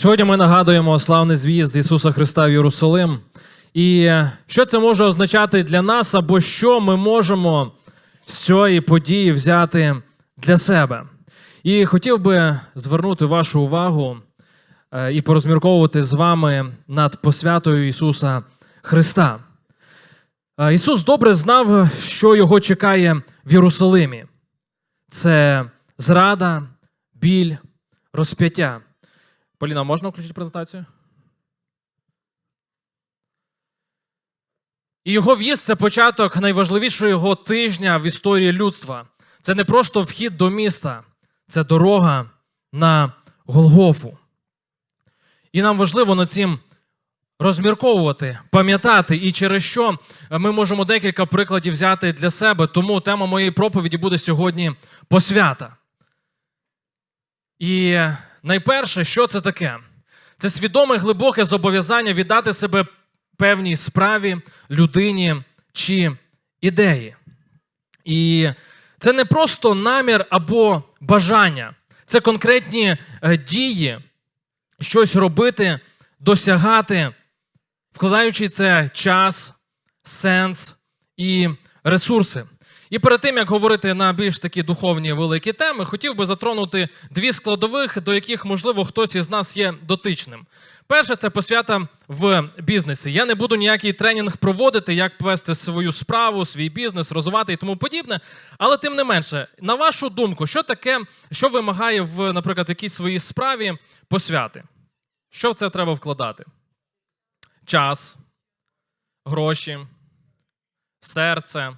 Сьогодні ми нагадуємо славний з'їзд Ісуса Христа в Єрусалим. І що це може означати для нас, або що ми можемо з цієї події взяти для себе. І хотів би звернути вашу увагу е, і порозмірковувати з вами над посвятою Ісуса Христа. Е, Ісус добре знав, що його чекає в Єрусалимі. Це зрада, біль, розп'яття. Поліна, можна включити презентацію? І його в'їзд це початок найважливішого його тижня в історії людства. Це не просто вхід до міста, це дорога на Голгофу. І нам важливо над цим розмірковувати, пам'ятати, і через що ми можемо декілька прикладів взяти для себе. Тому тема моєї проповіді буде сьогодні посвята. І найперше, що це таке? Це свідоме глибоке зобов'язання віддати себе певній справі, людині чи ідеї. І це не просто намір або бажання, це конкретні е, дії, щось робити, досягати, вкладаючи це час, сенс і ресурси. І перед тим як говорити на більш такі духовні великі теми, хотів би затронути дві складових, до яких, можливо, хтось із нас є дотичним. Перше це посвята в бізнесі. Я не буду ніякий тренінг проводити, як вести свою справу, свій бізнес, розвивати і тому подібне. Але тим не менше, на вашу думку, що таке, що вимагає в, наприклад, якійсь своїй справі посвяти? Що в це треба вкладати? Час, гроші, серце.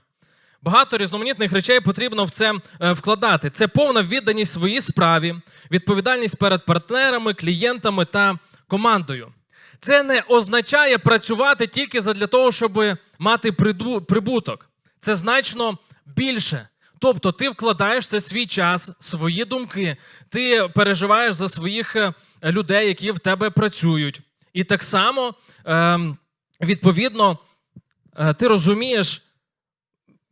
Багато різноманітних речей потрібно в це е, вкладати. Це повна відданість своїй справі, відповідальність перед партнерами, клієнтами та командою. Це не означає працювати тільки для того, щоб мати прибуток. Це значно більше. Тобто ти вкладаєш це свій час, свої думки, ти переживаєш за своїх е, людей, які в тебе працюють. І так само, ем, відповідно, е, ти розумієш,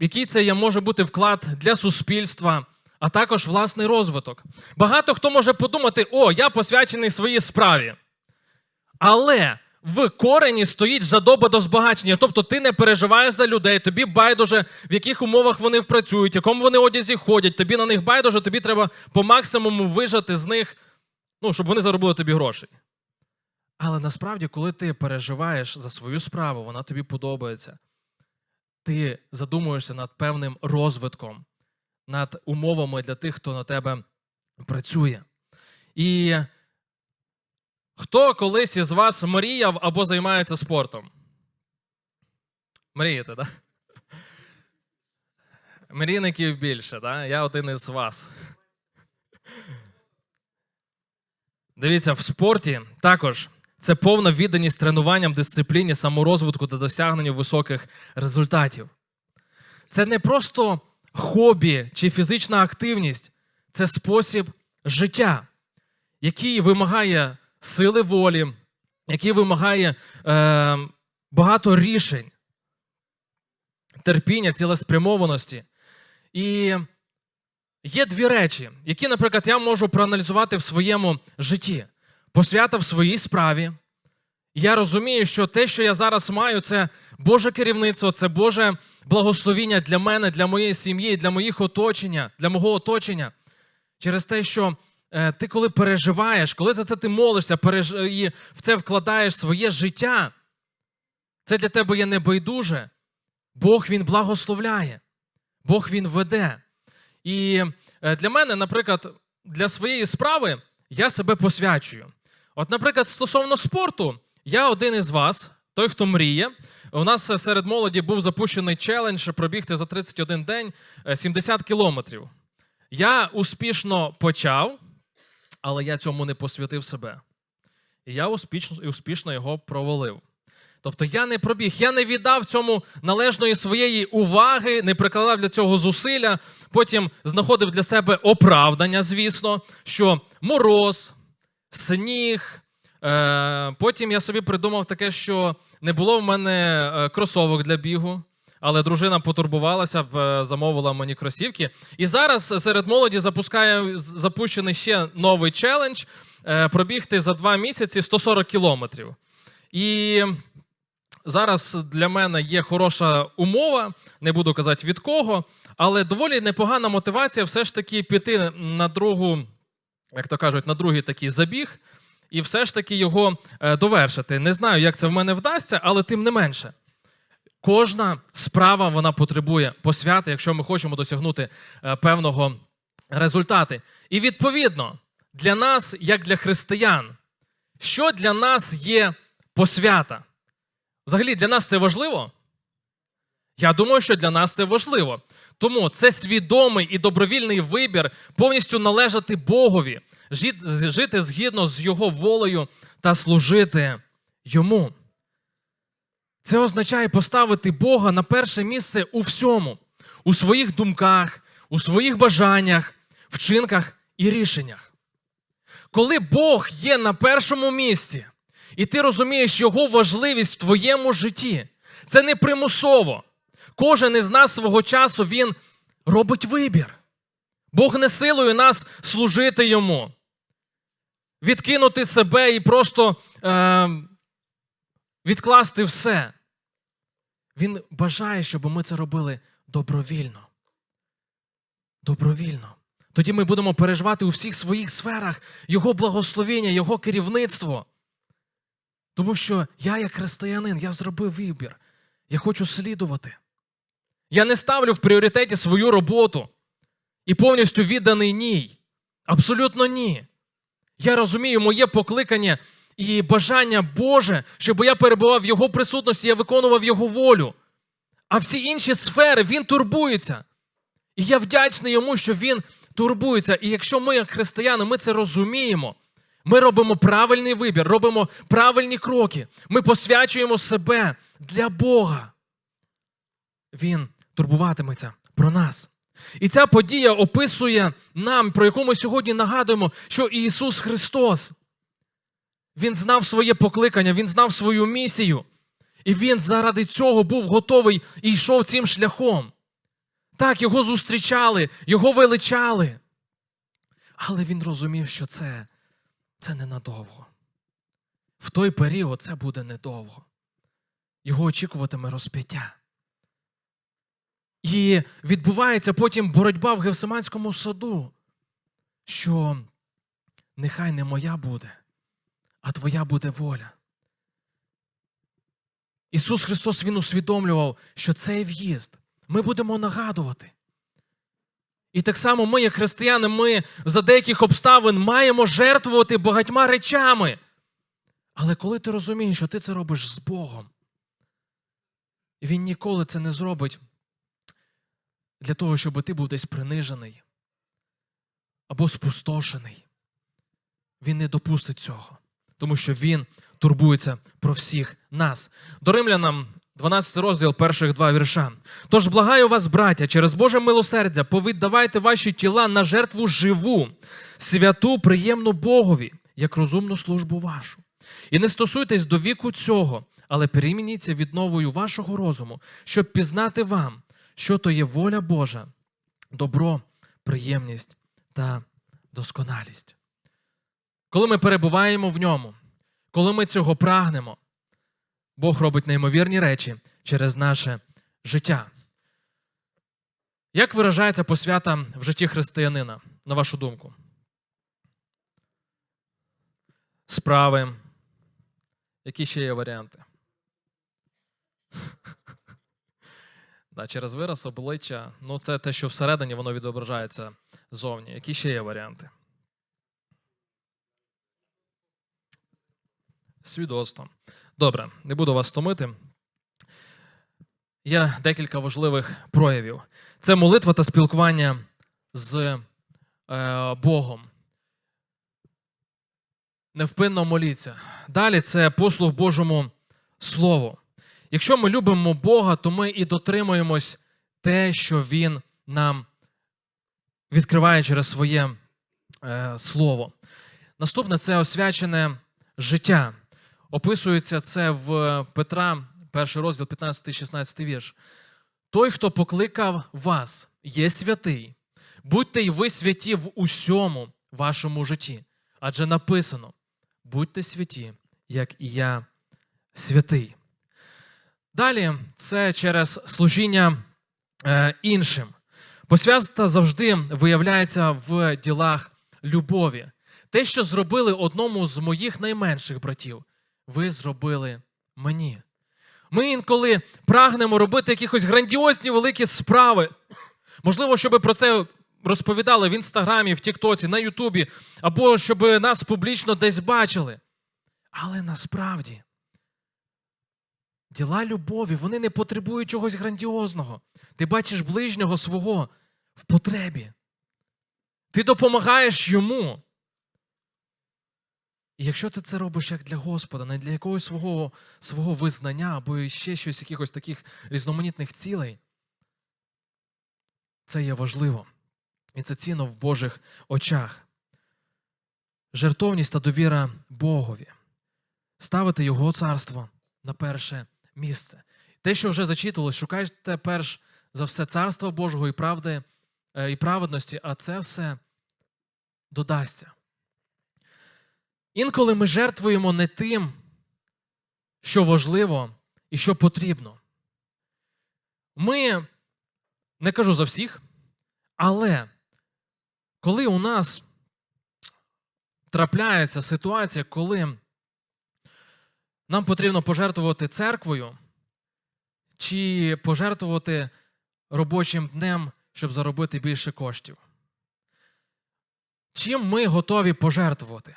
який це є, може бути вклад для суспільства, а також власний розвиток. Багато хто може подумати: о, я посвячений своїй справі. Але в корені стоїть жадоба до збагачення. Тобто ти не переживаєш за людей, тобі байдуже, в яких умовах вони працюють, в якому вони одязі ходять, тобі на них байдуже, тобі треба по максимуму вижати з них, ну, щоб вони заробили тобі грошей. Але насправді, коли ти переживаєш за свою справу, вона тобі подобається, ти задумуєшся над певним розвитком, над умовами для тих, хто на тебе працює. І хто колись із вас мріяв або займається спортом? Мрієте, так? Да? Мрійників більше, да? я один із вас. Дивіться, в спорті також це повна відданість тренуванням, дисципліні, саморозвитку та досягненню високих результатів. Це не просто хобі чи фізична активність, це спосіб життя, який вимагає сили волі, який вимагає е, багато рішень, терпіння, цілеспрямованості. І є дві речі, які, наприклад, я можу проаналізувати в своєму житті. Посвята в своїй справі. Я розумію, що те, що я зараз маю, це Боже керівництво, це Боже благословіння для мене, для моєї сім'ї, для моїх оточення, для мого оточення. Через те, що е, ти, коли переживаєш, коли за це ти молишся, переж... і в це вкладаєш своє життя, це для тебе є небайдуже. Бог він благословляє, Бог він веде. І е, для мене, наприклад, для своєї справи я себе посвячую. От, наприклад, стосовно спорту, я один із вас, той, хто мріє. У нас е, серед молоді був запущений челендж пробігти за 31 день е, 70 кілометрів. Я успішно почав, але я цьому не посвятив себе. І я успішно, успішно його провалив. Тобто я не пробіг, я не віддав цьому належної своєї уваги, не прикладав для цього зусилля. Потім знаходив для себе оправдання, звісно, що мороз, сніг. Е, Потім я собі придумав таке, що не було в мене е, кросовок для бігу. Але дружина потурбувалася, е, замовила мені кросівки. І зараз серед молоді запускає запущений ще новий челендж. пробігти за два місяці 140 кілометрів. І зараз для мене є хороша умова, не буду казати від кого, але доволі непогана мотивація все ж таки піти на другу, як то кажуть, на другий такий забіг, і все ж таки його е, довершити. Не знаю, як це в мене вдасться, але тим не менше. Кожна справа вона потребує посвяти, якщо ми хочемо досягнути е, певного результату. І відповідно, для нас, як для християн, що для нас є посвята? Взагалі, для нас це важливо? Я думаю, що для нас це важливо. Тому це свідомий і добровільний вибір повністю належати Богові, жити згідно з Його волею та служити Йому. Це означає поставити Бога на перше місце у всьому, у своїх думках, у своїх бажаннях, вчинках і рішеннях. Коли Бог є на першому місці, і ти розумієш Його важливість в твоєму житті, це не примусово. Кожен із нас свого часу він робить вибір. Бог не силує нас служити йому, відкинути себе і просто е, відкласти все. Він бажає, щоб ми це робили добровільно. Добровільно. Тоді ми будемо переживати у всіх своїх сферах Його благословення, Його керівництво. Тому що я, як християнин, я зробив вибір. Я хочу слідувати. Я не ставлю в пріоритеті свою роботу і повністю відданий ній. Абсолютно ні. Я розумію моє покликання і бажання Боже, щоб я перебував в Його присутності, я виконував Його волю. А всі інші сфери Він турбується. І я вдячний йому, що він турбується. І якщо ми, як християни, ми це розуміємо, ми робимо правильний вибір, робимо правильні кроки, ми посвячуємо себе для Бога. Він турбуватиметься про нас. І ця подія описує нам, про яку ми сьогодні нагадуємо, що Ісус Христос. Він знав своє покликання, Він знав свою місію. І Він заради цього був готовий і йшов цим шляхом. Так, його зустрічали, його величали. Але він розумів, що це, це ненадовго. В той період це буде недовго. Його очікуватиме розп'яття. І відбувається потім боротьба в Гевсиманському саду, що нехай не моя буде, а твоя буде воля. Ісус Христос Він усвідомлював, що цей в'їзд ми будемо нагадувати. І так само ми, як християни, ми за деяких обставин маємо жертвувати багатьма речами. Але коли ти розумієш, що ти це робиш з Богом, Він ніколи це не зробить для того, щоб ти був десь принижений або спустошений. Він не допустить цього, тому що Він турбується про всіх нас. До римлянам 12 розділ перших два вірша. Тож благаю вас, браття, через Боже милосердя, повіддавайте ваші тіла на жертву живу, святу, приємну Богові, як розумну службу вашу. І не стосуйтесь до віку цього, але перемініться відновою вашого розуму, щоб пізнати вам, що то є воля Божа, добро, приємність та досконалість. Коли ми перебуваємо в ньому, коли ми цього прагнемо, Бог робить неймовірні речі через наше життя. Як виражається посвята в житті християнина, на вашу думку? Справи. Які ще є варіанти? Да, через вираз обличчя. Ну, це те, що всередині воно відображається зовні. Які ще є варіанти? Свідоцтво. Добре, не буду вас стомити. Є декілька важливих проявів. Це молитва та спілкування з е, Богом. Невпинно моліться. Далі це послуг Божому Слову. Якщо ми любимо Бога, то ми і дотримуємось те, що Він нам відкриває через своє е, слово. Наступне це освячене життя. Описується це в Петра, перший розділ, 15-16 вірш. Той, хто покликав вас, є святий. Будьте й ви святі в усьому вашому житті. Адже написано: будьте святі, як і я святий. Далі це через служіння е, іншим. Посвята завжди виявляється в ділах любові. Те, що зробили одному з моїх найменших братів, ви зробили мені. Ми інколи прагнемо робити якісь грандіозні великі справи. Можливо, щоб про це розповідали в інстаграмі, в Тіктоці, на Ютубі, або щоб нас публічно десь бачили. Але насправді діла любові вони не потребують чогось грандіозного. Ти бачиш ближнього свого в потребі. Ти допомагаєш йому. І якщо ти це робиш як для Господа, не для якогось свого, свого визнання або ще щось, якихось таких різноманітних цілей, це є важливо. І це цінно в Божих очах. Жертовність та довіра Богові. Ставити Його царство на перше місце. Те, що вже зачитувалось, шукайте перш за все царство Божого і правди е, і праведності, а це все додасться. Інколи ми жертвуємо не тим, що важливо і що потрібно. Ми не кажу за всіх, але коли у нас трапляється ситуація, коли нам потрібно пожертвувати церквою чи пожертвувати робочим днем, щоб заробити більше коштів. Чим ми готові пожертвувати?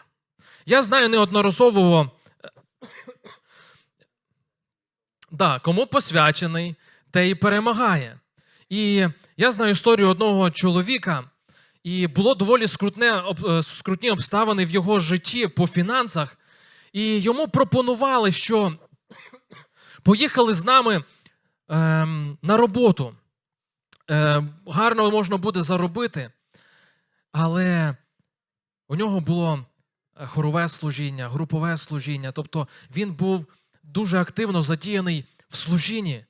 Я знаю неодноразово, е, да, кому посвячений, те і перемагає. І я знаю історію одного чоловіка, і було доволі скрутне, е, скрутні обставини в його житті по фінансах. І йому пропонували, що поїхали з нами ем, на роботу. Е, гарно можна буде заробити, але у нього було е, хорове служіння, групове служіння. Тобто він був дуже активно задіяний в служінні.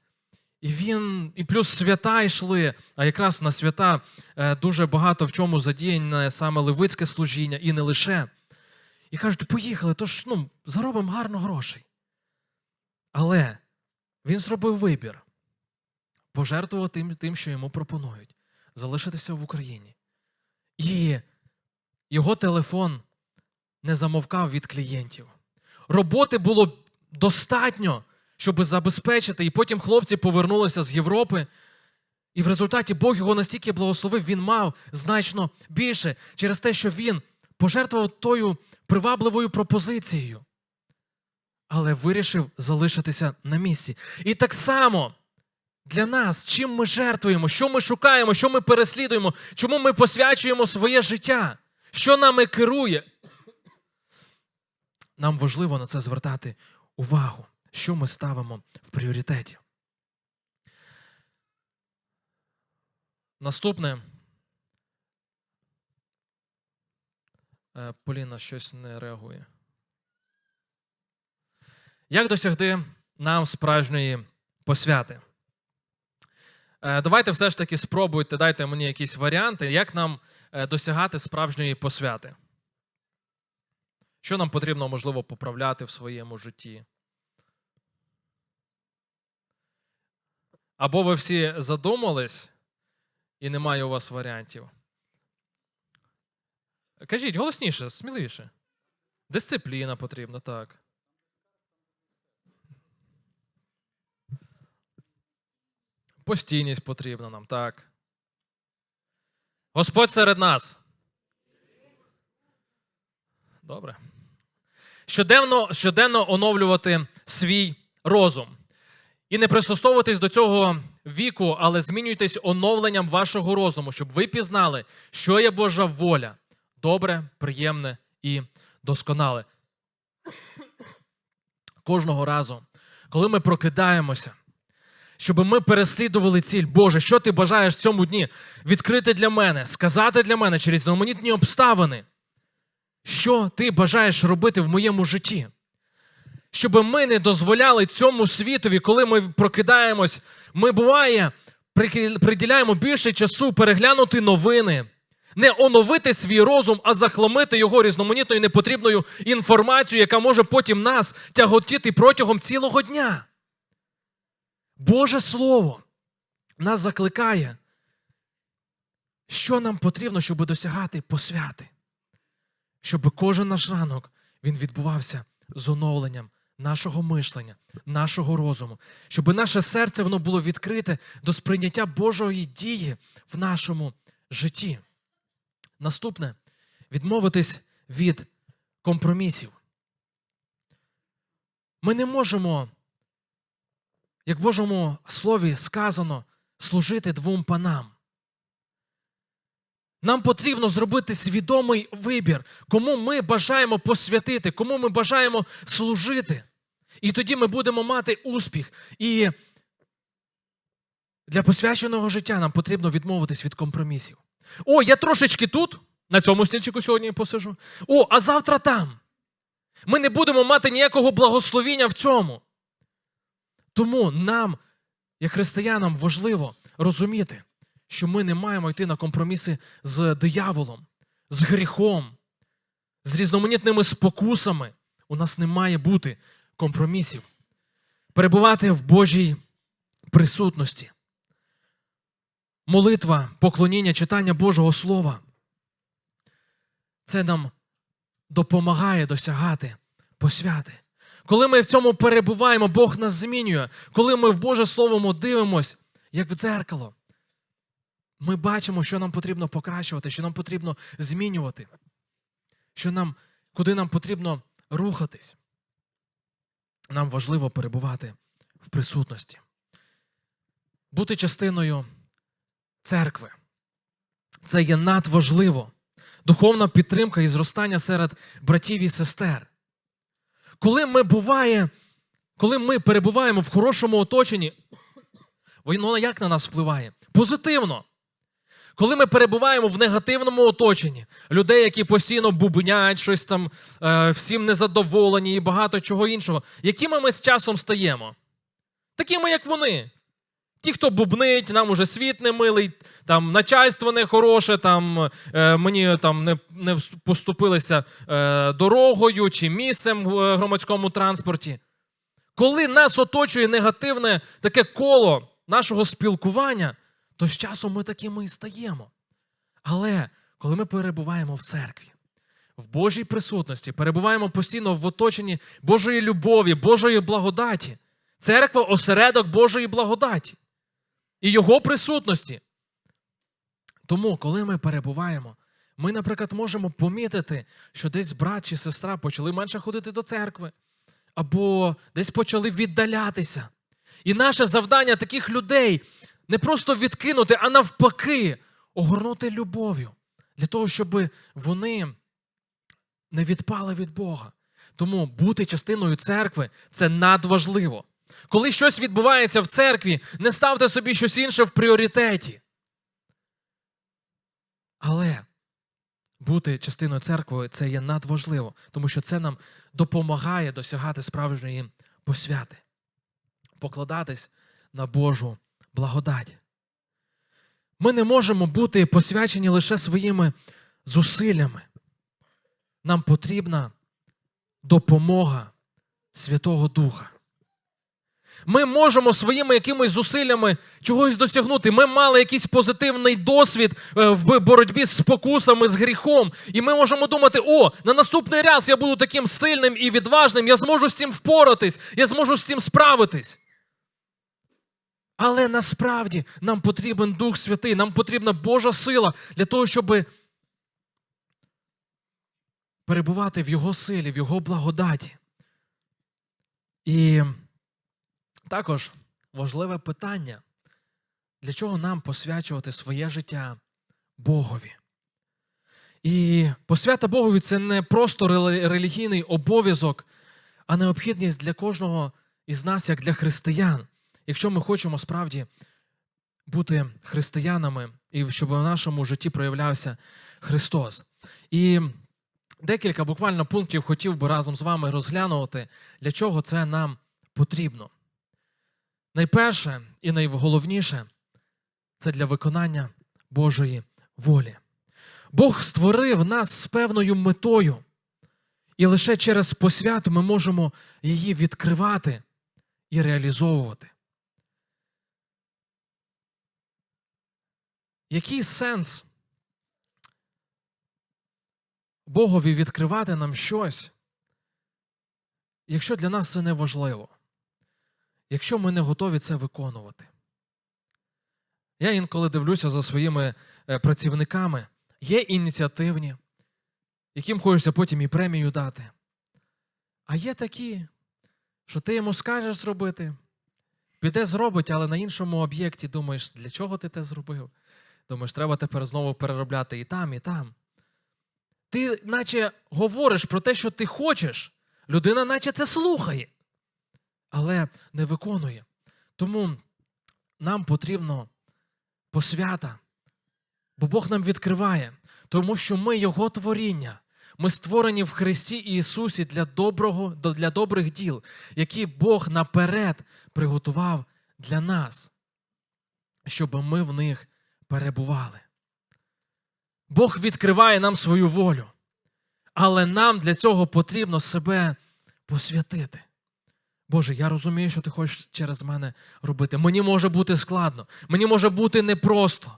І він, і плюс свята йшли, а якраз на свята е, дуже багато в чому задіяне саме левицьке служіння, і не лише. І кажуть, поїхали, то ж ну, заробимо гарно грошей. Але він зробив вибір пожертвувати тим, тим, що йому пропонують, залишитися в Україні. І його телефон не замовкав від клієнтів. Роботи було достатньо, щоб забезпечити, і потім хлопці повернулися з Європи. І в результаті Бог його настільки благословив, він мав значно більше через те, що він пожертвував тою привабливою пропозицією, але вирішив залишитися на місці. І так само для нас, чим ми жертвуємо, що ми шукаємо, що ми переслідуємо, чому ми посвячуємо своє життя, що нами керує. Нам важливо на це звертати увагу, що ми ставимо в пріоритеті. Наступне. Поліна щось не реагує. Як досягти нам справжньої посвяти? Е, Давайте все ж таки спробуйте, дайте мені якісь варіанти, як нам е, досягати справжньої посвяти. Що нам потрібно, можливо, поправляти в своєму житті? Або ви всі задумались, і немає у вас варіантів. Кажіть голосніше, сміливіше. Дисципліна потрібна, так. Постійність потрібна нам, так. Господь серед нас. Добре. Щоденно, щоденно оновлювати свій розум. І не пристосовуватись до цього віку, але змінюйтесь оновленням вашого розуму, щоб ви пізнали, що є Божа воля. Добре, приємне і досконале. Кожного разу, коли ми прокидаємося, щоб ми переслідували ціль. Боже, що ти бажаєш в цьому дні відкрити для мене, сказати для мене через різноманітні обставини, що ти бажаєш робити в моєму житті. Щоб ми не дозволяли цьому світові, коли ми прокидаємось, ми буває, приділяємо більше часу переглянути новини, Не оновити свій розум, а захламити його різноманітною непотрібною інформацією, яка може потім нас тяготіти протягом цілого дня. Боже Слово нас закликає, що нам потрібно, щоб досягати посвяти, щоб кожен наш ранок він відбувався з оновленням нашого мишлення, нашого розуму, щоб наше серце воно було відкрите до сприйняття Божої дії в нашому житті. Наступне відмовитись від компромісів. Ми не можемо, як в Божому слові сказано, служити двом панам. Нам потрібно зробити свідомий вибір, кому ми бажаємо посвятити, кому ми бажаємо служити. І тоді ми будемо мати успіх. І для посвяченого життя нам потрібно відмовитись від компромісів. О, я трошечки тут, на цьому стільчику сьогодні посижу. О, а завтра там. Ми не будемо мати ніякого благословіння в цьому. Тому нам, як християнам, важливо розуміти, що ми не маємо йти на компроміси з дияволом, з гріхом, з різноманітними спокусами. У нас не має бути компромісів. Перебувати в Божій присутності. Молитва, поклоніння, читання Божого Слова. Це нам допомагає досягати посвяти. Коли ми в цьому перебуваємо, Бог нас змінює. Коли ми в Боже Слово дивимось, як в дзеркало, ми бачимо, що нам потрібно покращувати, що нам потрібно змінювати, що нам, куди нам потрібно рухатись. Нам важливо перебувати в присутності, бути частиною церкви. Це є надважливо. Духовна підтримка і зростання серед братів і сестер. Коли ми буває, коли ми перебуваємо в хорошому оточенні, воно як на нас впливає? Позитивно. Коли ми перебуваємо в негативному оточенні, людей, які постійно бубнять, щось там е, всім незадоволені і багато чого іншого, якими ми з часом стаємо? Такими, як вони. Ті, хто бубнить, нам уже світ не милий, там начальство не хороше, там е, мені там не, не поступилися е, дорогою чи місцем в е, громадському транспорті. Коли нас оточує негативне таке коло нашого спілкування, то з часом ми такими і стаємо. Але коли ми перебуваємо в церкві, в Божій присутності, перебуваємо постійно в оточенні Божої любові, Божої благодаті, церква осередок Божої благодаті і Його присутності. Тому, коли ми перебуваємо, ми, наприклад, можемо помітити, що десь брат чи сестра почали менше ходити до церкви, або десь почали віддалятися. І наше завдання таких людей не просто відкинути, а навпаки, огорнути любов'ю для того, щоб вони не відпали від Бога. Тому бути частиною церкви це надважливо. Коли щось відбувається в церкві, не ставте собі щось інше в пріоритеті. Але бути частиною церкви це є надважливо, тому що це нам допомагає досягати справжньої посвяти, покладатись на Божу благодать. Ми не можемо бути посвячені лише своїми зусиллями. Нам потрібна допомога Святого Духа. Ми можемо своїми якимись зусиллями чогось досягнути. Ми мали якийсь позитивний досвід е, в боротьбі з спокусами, з гріхом. І ми можемо думати: о, на наступний раз я буду таким сильним і відважним, я зможу з цим впоратись, я зможу з цим справитись. Але насправді нам потрібен Дух Святий, нам потрібна Божа сила для того, щоб перебувати в Його силі, в Його благодаті. І також важливе питання, для чого нам посвячувати своє життя Богові? І посвята Богові це не просто релігійний обов'язок, а необхідність для кожного із нас, як для християн, якщо ми хочемо справді бути християнами і щоб в нашому житті проявлявся Христос. І декілька буквально пунктів хотів би разом з вами розглянути, для чого це нам потрібно. Найперше і найголовніше це для виконання Божої волі. Бог створив нас з певною метою, і лише через посвяту ми можемо її відкривати і реалізовувати. Який сенс Богові відкривати нам щось, якщо для нас це не важливо, якщо ми не готові це виконувати? Я інколи дивлюся за своїми е, працівниками, є ініціативні, яким хочеться потім і премію дати. А є такі, що ти йому скажеш зробити, піде зробить, але на іншому об'єкті думаєш, для чого ти те зробив? Думаєш, треба тепер знову переробляти і там, і там. Ти наче говориш про те, що ти хочеш, людина наче це слухає, але не виконує. Тому нам потрібно посвята, бо Бог нам відкриває, тому що ми Його творіння. Ми створені в Христі Ісусі для доброго, для добрих діл, які Бог наперед приготував для нас, щоб ми в них перебували. Бог відкриває нам свою волю, але нам для цього потрібно себе посвятити. Боже, я розумію, що ти хочеш через мене робити. Мені може бути складно, мені може бути непросто.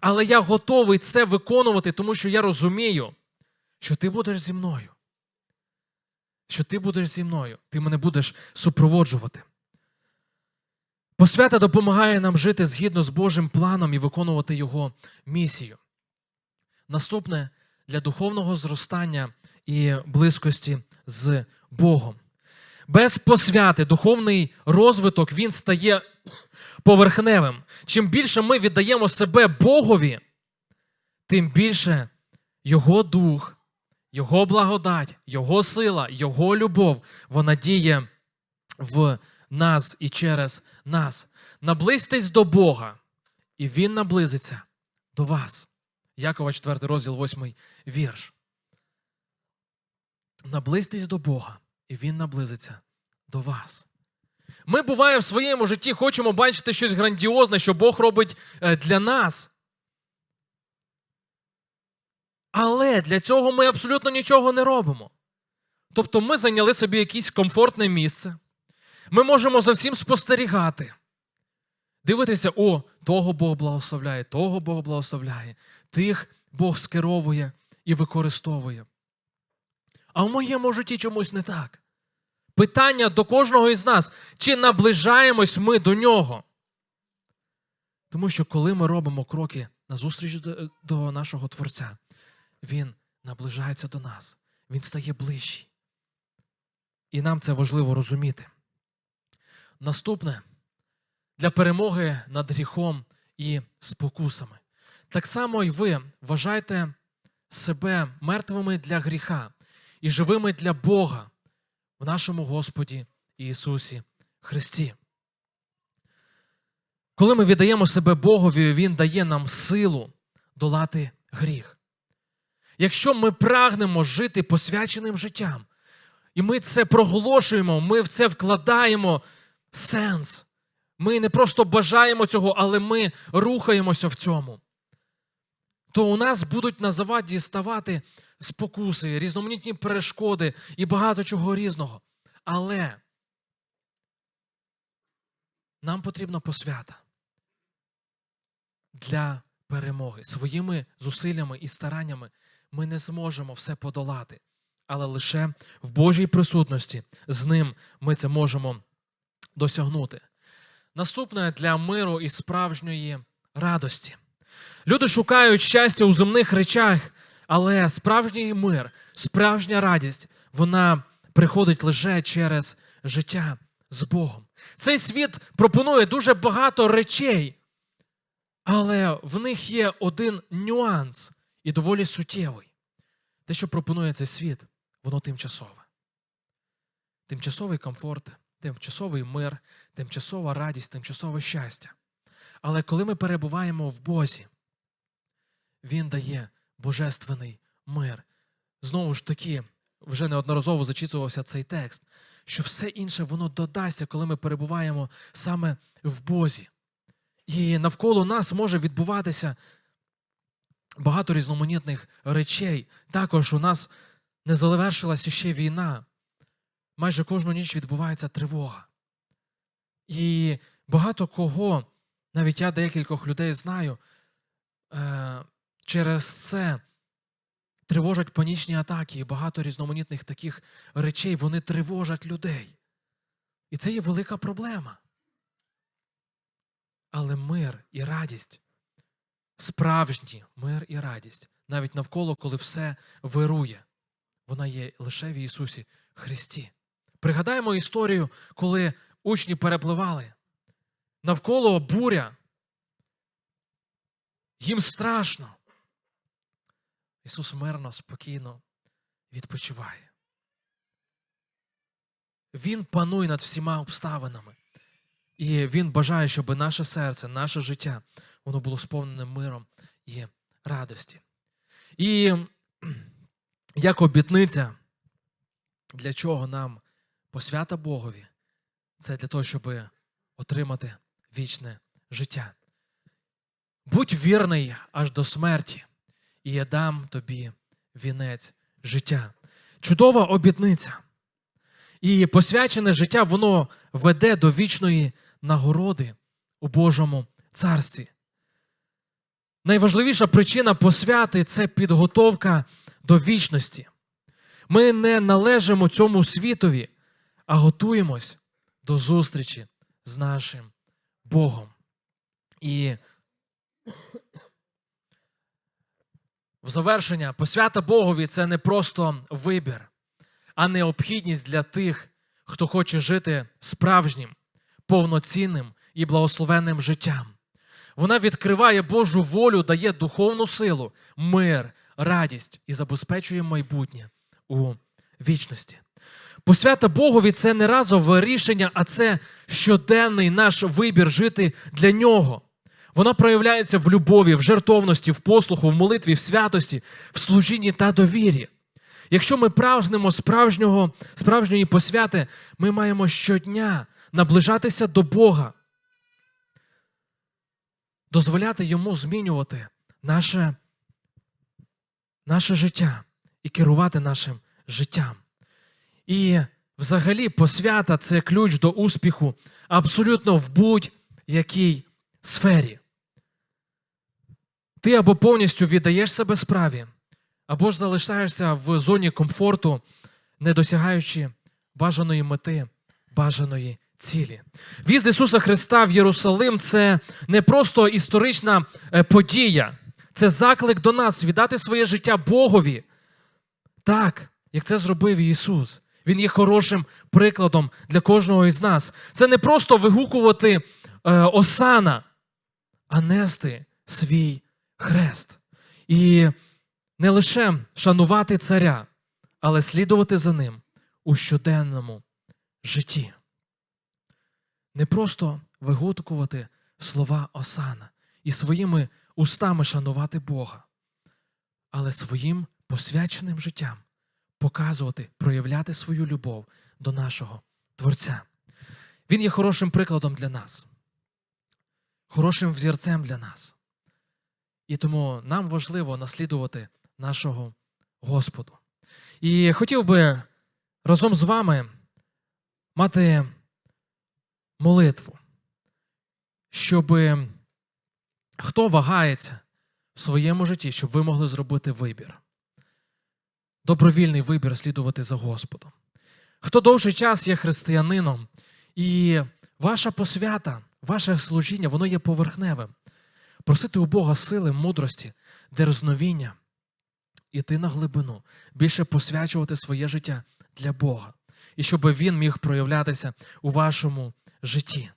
Але я готовий це виконувати, тому що я розумію, що ти будеш зі мною. Що ти будеш зі мною, ти мене будеш супроводжувати. Посвята допомагає нам жити згідно з Божим планом і виконувати Його місію. Наступне для духовного зростання і близькості з Богом. Без посвяти духовний розвиток він стає поверхневим. Чим більше ми віддаємо себе Богові, тим більше Його дух, Його благодать, Його сила, Його любов вона діє в нас і через нас. Наблизьтесь до Бога, і Він наблизиться до вас. Якова 4 розділ, 8 вірш. Наблизьтесь до Бога, і Він наблизиться до вас. Ми буває в своєму житті хочемо бачити щось грандіозне, що Бог робить е, для нас. Але для цього ми абсолютно нічого не робимо. Тобто ми зайняли собі якесь комфортне місце. Ми можемо за всім спостерігати. Дивитися, о, того Бог благословляє, того Бог благословляє, тих Бог скеровує і використовує. А в моєму житті чомусь не так. Питання до кожного із нас, чи наближаємось ми до нього? Тому що коли ми робимо кроки назустріч до, до нашого Творця, Він наближається до нас, Він стає ближчий. І нам це важливо розуміти. Наступне для перемоги над гріхом і спокусами. Так само і ви вважайте себе мертвими для гріха і живими для Бога в нашому Господі Ісусі Христі. Коли ми віддаємо себе Богові, Він дає нам силу долати гріх. Якщо ми прагнемо жити посвяченим життям, і ми це проголошуємо, ми в це вкладаємо сенс. Ми не просто бажаємо цього, але ми рухаємося в цьому. То у нас будуть на заваді ставати спокуси, різноманітні перешкоди і багато чого різного. Але нам потрібна посвята для перемоги. Своїми зусиллями і стараннями ми не зможемо все подолати, але лише в Божій присутності з ним ми це можемо досягнути. Наступне для миру і справжньої радості. Люди шукають щастя у земних речах, але справжній мир, справжня радість, вона приходить лише через життя з Богом. Цей світ пропонує дуже багато речей, але в них є один нюанс і доволі суттєвий. Те, що пропонує цей світ, воно тимчасове. Тимчасовий комфорт, тимчасовий мир, тимчасова радість, тимчасове щастя. Але коли ми перебуваємо в Бозі, Він дає божественний мир. Знову ж таки, вже неодноразово зачитувався цей текст, що все інше воно додасться, коли ми перебуваємо саме в Бозі. І навколо нас може відбуватися багато різноманітних речей. Також у нас не завершилася ще війна. Майже кожну ніч відбувається тривога. І багато кого, навіть я декількох людей знаю, е, через це тривожать панічні атаки і багато різноманітних таких речей, вони тривожать людей. І це є велика проблема. Але мир і радість, справжній мир і радість, навіть навколо, коли все вирує, вона є лише в Ісусі Христі. Пригадаємо історію, коли учні перепливали. Навколо буря. Їм страшно. Ісус мирно, спокійно відпочиває. Він панує над всіма обставинами. І Він бажає, щоб наше серце, наше життя, воно було сповнене миром і радості. І як обітниця, для чого нам посвята Богові, це для того, щоб отримати вічне життя. Будь вірний аж до смерті, і я дам тобі вінець життя. Чудова обітниця. І посвячене життя воно веде до вічної нагороди у Божому царстві. Найважливіша причина посвяти це підготовка до вічності. Ми не належимо цьому світові, а готуємось до зустрічі з нашим Богом. І в завершення посвята Богові це не просто вибір, а необхідність для тих, хто хоче жити справжнім, повноцінним і благословенним життям. Вона відкриває Божу волю, дає духовну силу, мир, радість і забезпечує майбутнє у вічності. Посвята Богові це не разове рішення, а це щоденний наш вибір жити для нього. Вона проявляється в любові, в жертовності, в послуху, в молитві, в святості, в служінні та довірі. Якщо ми прагнемо справжнього, справжньої посвяти, ми маємо щодня наближатися до Бога, дозволяти йому змінювати наше, наше життя і керувати нашим життям. І взагалі посвята це ключ до успіху абсолютно в будь-якій сфері. Ти або повністю віддаєш себе справі, або ж залишаєшся в зоні комфорту, не досягаючи бажаної мети, бажаної цілі. В'їзд Ісуса Христа в Єрусалим це не просто історична е, подія, це заклик до нас віддати своє життя Богові. Так, як це зробив Ісус. Він є хорошим прикладом для кожного із нас. Це не просто вигукувати е, осана, а нести свій хрест. І не лише шанувати царя, але слідувати за ним у щоденному житті. Не просто вигукувати слова осана і своїми устами шанувати Бога, але своїм посвяченим життям показувати, проявляти свою любов до нашого Творця. Він є хорошим прикладом для нас, хорошим взірцем для нас. І тому нам важливо наслідувати нашого Господу. І хотів би разом з вами мати молитву, щоб хто вагається в своєму житті, щоб ви могли зробити вибір. Добровільний вибір слідувати за Господом. Хто довший час є християнином, і ваша посвята, ваше служіння, воно є поверхневим. Просити у Бога сили, мудрості, дерзновіння, іти на глибину, більше посвячувати своє життя для Бога, і щоб Він міг проявлятися у вашому житті.